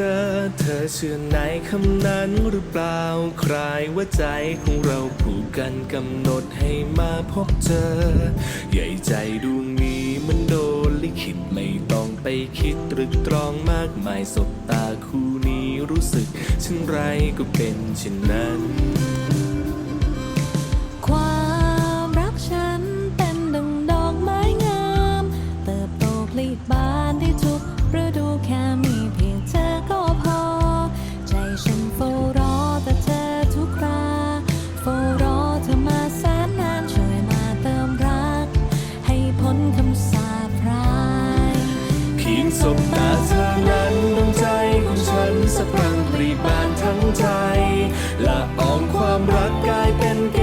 เธอเชื่อในคำนั้นหรือเปล่า ใครว่าใจของเราผูกกันกำหนดให้มาพบเจอ ใหญ่ใจดวงนี้มันโดนลิขิตไม่ต้องไปคิดตรึกตรองมากมายสบตาคู่นี้รู้สึกเช่นไรก็เป็นเช่นนั้นความรักฉันเป็นดังดอกไม้งามเติบโตผลิบานได้ทุกฤดูแค่มีเพียง สบตาเธอนั้นดวงใจของฉันสะพรังปรีบานทั้งใจละอองความรักกลายเป็น